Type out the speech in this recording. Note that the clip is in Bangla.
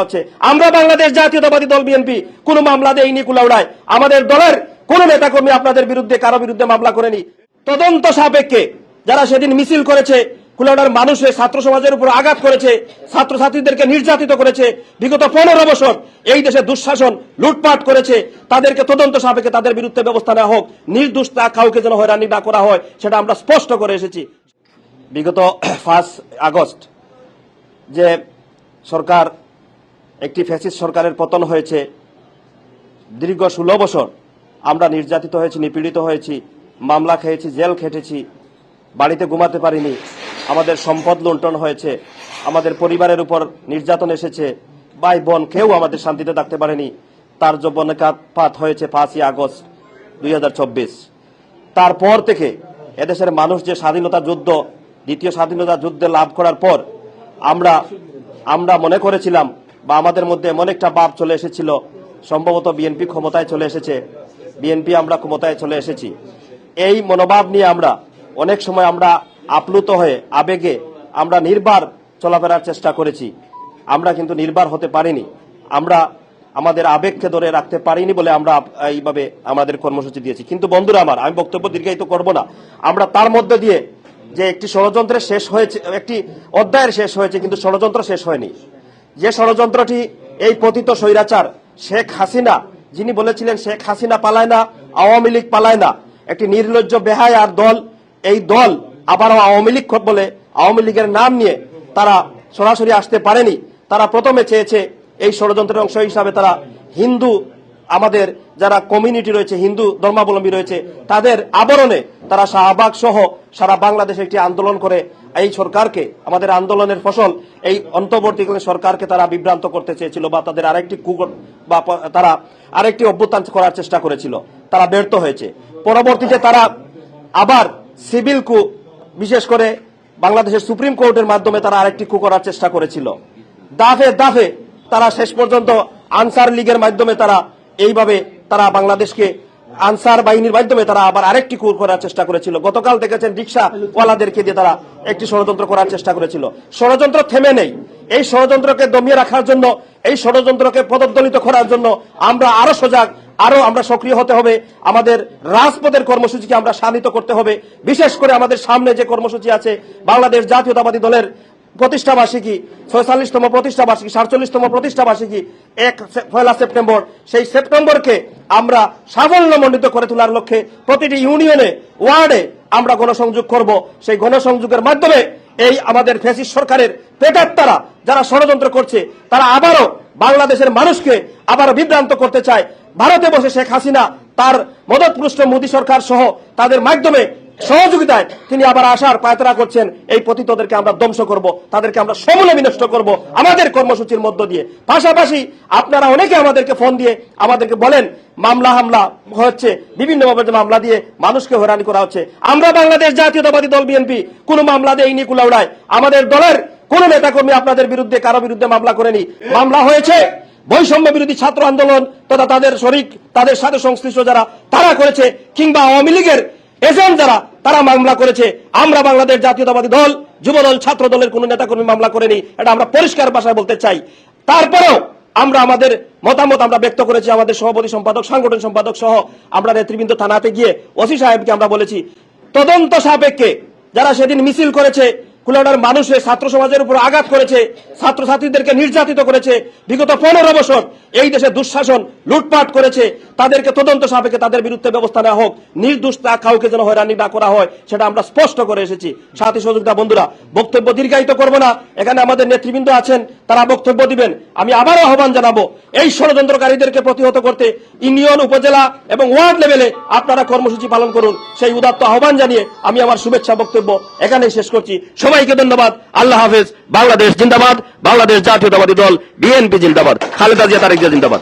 হচ্ছে। আমরা বাংলাদেশ জাতীয়তাবাদী দল বিএনপি, কোন মামলা দেয়নি কুলাউড়ায় আমাদের দলের কোন নেতাকর্মী আপনাদের বিরুদ্ধে, কারও বিরুদ্ধে মামলা করেনি। তদন্ত সাপেক্ষে যারা সেদিন মিছিল করেছে কুলাউড়ার মানুষের ছাত্র সমাজের উপর আঘাত করেছে, ছাত্রছাত্রীদেরকে নির্যাতিত করেছে, বিগত পনেরো বছর এই দেশে দুঃশাসন, লুটপাট করেছে, তাদেরকে তদন্ত সাপেক্ষে তাদের বিরুদ্ধে ব্যবস্থা নেওয়া হোক, নির্দোষ কাউকে যেন হয়রানি না করা হয়, সেটা আমরা স্পষ্ট করে এসেছি। বিগত ফার্স্ট আগস্ট যে সরকার একটি ফ্যাসিস সরকারের পতন হয়েছে। দীর্ঘ ষোলো বছর আমরা নির্যাতিত হয়েছি, নিপীড়িত হয়েছি, মামলা খেয়েছি, জেল খেটেছি, বাড়িতে ঘুমাতে পারিনি, আমাদের সম্পদ লুণ্ঠন হয়েছে, আমাদের পরিবারের উপর নির্যাতন এসেছে, ভাই বোন কেউ আমাদের শান্তিতে থাকতে পারেনি। তার যৌবনকাত হয়েছে পাঁচই আগস্ট দুই হাজার চব্বিশ। তারপর থেকে এদেশের মানুষ যে স্বাধীনতা যুদ্ধ, দ্বিতীয় স্বাধীনতা যুদ্ধে লাভ করার পর আমরা আমরা মনে করেছিলাম বা আমাদের মধ্যে এমন একটা ভাব চলে এসেছিল, সম্ভবত বিএনপি ক্ষমতায় চলে এসেছে। বিএনপি আমরা ক্ষমতায় চলে এসেছি। এই মনোভাব নিয়ে আমরা অনেক সময় আমরা আপ্লুত হয়ে, আবেগে আমরা নির্বার চলাফেরার চেষ্টা করেছি। আমরা কিন্তু নির্বার হতে পারিনি। আমরা আমাদের আবেগকে ধরে রাখতে পারিনি বলে আমরা এইভাবে আমাদের কর্মসূচি দিয়েছি। কিন্তু বন্ধুরা আমার, আমি বক্তব্য দীর্ঘায়িত করব না। আমরা তার মধ্যে দিয়ে যে একটি ষড়যন্ত্রের শেষ হয়েছে, একটি অধ্যায়ের শেষ হয়েছে, কিন্তু ষড়যন্ত্র শেষ হয়নি। যে ষড়যন্ত্রটি এই পতিত স্বৈরাচার শেখ হাসিনা, যিনি বলেছিলেন শেখ হাসিনা পালায় না, আওয়ামী লীগ পালায় না, একটি নির্লজ্জ বেহায় আর দল, এই দল আবারও আওয়ামী লীগ বলে আওয়ামী লীগের নাম নিয়ে তারা সরাসরি আসতে পারেনি। তারা প্রথমে চেয়েছে এই ষড়যন্ত্রের অংশ হিসাবে তারা হিন্দু আমাদের যারা কমিউনিটি রয়েছে, হিন্দু ধর্মাবলম্বী রয়েছে, তাদের আবরণে তারা শাহবাগ সহ সারা বাংলাদেশে একটি আন্দোলন করে এই সরকারকে, আমাদের আন্দোলনের ফসল এই অন্তর্বর্তীকালীন সরকারকে তারা বিভ্রান্ত করতে চেয়েছিল বা তাদের আরেকটি কুকুর বা তারা আরেকটি অভ্যুত্থান করার চেষ্টা করেছিল। তারা ব্যর্থ হয়েছে। পরবর্তীতে তারা আবার সিভিল কু, বিশেষ করে বাংলাদেশের সুপ্রিম কোর্টের মাধ্যমে তারা আরেকটি কু করার চেষ্টা করেছিল। দাফে দাফে তারা শেষ পর্যন্ত আনসার লীগের মাধ্যমে তারা এইভাবে তারা বাংলাদেশকে আনসার বাহিনীর মাধ্যমে তারা আবার আরেকটি কূর করার চেষ্টা করেছিল। গতকাল দেখেছেন রিক্সা ওয়ালাদেরকে দিয়ে তারা একটি ষড়যন্ত্র করার চেষ্টা করেছিল। ষড়যন্ত্র থেমে নেই। এই ষড়যন্ত্রকে দমিয়ে রাখার জন্য, এই ষড়যন্ত্রকে পদদলিত করার জন্য আমরা আরও সজাগ, আরও আমরা সক্রিয় হতে হবে। আমাদের রাজপথের কর্মসূচিকে আমরা শানিত করতে হবে। বিশেষ করে আমাদের সামনে যে কর্মসূচি আছে, বাংলাদেশ জাতীয়তাবাদী দলের প্রতিষ্ঠা বার্ষিকী ছয়চল্লিশতম প্রতিষ্ঠা বার্ষিকী সাতচল্লিশতম প্রতিষ্ঠা বার্ষিকী এক পয়লা সেপ্টেম্বর। সেই সেপ্টেম্বরকে আমরা সাফল্যমণ্ডিত করে তোলার লক্ষ্যে প্রতিটি ইউনিয়নে, ওয়ার্ডে আমরা গণসংযোগ করব। সেই গণসংযোগের মাধ্যমে এই আমাদের ফেসিস সরকারের পেটার তারা যারা ষড়যন্ত্র করছে, তারা আবারও বাংলাদেশের মানুষকে আবার বিভ্রান্ত করতে চায়। ভারতে বসে শেখ হাসিনা, তার মদতপুষ্ট মোদী সরকার সহ তাদের মাধ্যমে সহযোগিতায় তিনি আবার আসার পায়তারা করছেন, এই পতিতদেরকে আমরা ধ্বংস করব, তাদেরকে আমরা সমূলে বিনষ্ট করব, আমাদের কর্মসূচির মধ্য দিয়ে। পাশাপাশি আপনারা অনেকে আমাদেরকে ফোন দিয়ে আমাদেরকে বলেন, মামলা হামলা হচ্ছে, বিভিন্নভাবে যে মামলা দিয়ে মানুষকে হয়রানি করা হচ্ছে। আমরা বাংলাদেশ জাতীয়তাবাদী দল বিএনপি, কোনো মামলা দেয়নি কুলাউড়ায় আমাদের দলের কোন নেতাকর্মী আপনাদের বিরুদ্ধে, কারও বিরুদ্ধে মামলা করেনি। মামলা হয়েছে, বৈষম্য বিরোধী ছাত্র আন্দোলন তথা তাদের শরিক, তাদের সাথে সংশ্লিষ্ট যারা, তারা করেছে, কিংবা আওয়ামী লীগের এজেন্ট যারা, তারা মামলা করেছে। আমরা বাংলাদেশ জাতীয়তাবাদী দল, যুবদল ছাত্র দলের কোন নেতাকর্মী মামলা করেনি। এটা আমরা পরিষ্কার ভাষায় বলতে চাই। তারপরেও আমরা আমাদের মতামত আমরা ব্যক্ত করেছি আমাদের সভাপতি সম্পাদক সংগঠন সম্পাদক সহ আমরা নেতৃবৃন্দ থানাতে গিয়ে, ওসি সাহেবকে আমরা বলেছি, তদন্ত সাপেক্ষে যারা সেদিন মিছিল করেছে কুলাউড়ার মানুষের ছাত্র সমাজের উপর আঘাত করেছে, ছাত্রছাত্রীদেরকে নির্যাতিত করেছে। বিগত পনেরো বছর এই দেশে দুঃশাসন, লুটপাট করেছে। তাদেরকে তদন্ত সাপেক্ষে তাদের বিরুদ্ধে ব্যবস্থা নেওয়া হোক। নির্দোষ তা কাউকে যেন হয়রানি না করা হয়, সেটা আমরা স্পষ্ট করে এসেছি। সাথী সহযোগিতা বন্ধুরা, বক্তব্য দীর্ঘায়িত করব না। এখানে আমাদের নেতৃবৃন্দ আছেন, তারা বক্তব্য দিবেন। আমি আবারও আহ্বান জানাব, এই ষড়যন্ত্রকারীদেরকে প্রতিহত করতে ইউনিয়ন, উপজেলা এবং ওয়ার্ড লেভেলে আপনারা কর্মসূচি পালন করুন। সেই উদাত্ত আহ্বান জানিয়ে আমি আমার শুভেচ্ছা বক্তব্য এখানেই শেষ করছি। সবাইকে ধন্যবাদ। আল্লাহ হাফেজ। বাংলাদেশ জিন্দাবাদ। বাংলাদেশ জাতীয়তাবাদী দল, বিএনপি জিন্দাবাদ। খালেদা জিয়া, তারেক জিন্দাবাদ।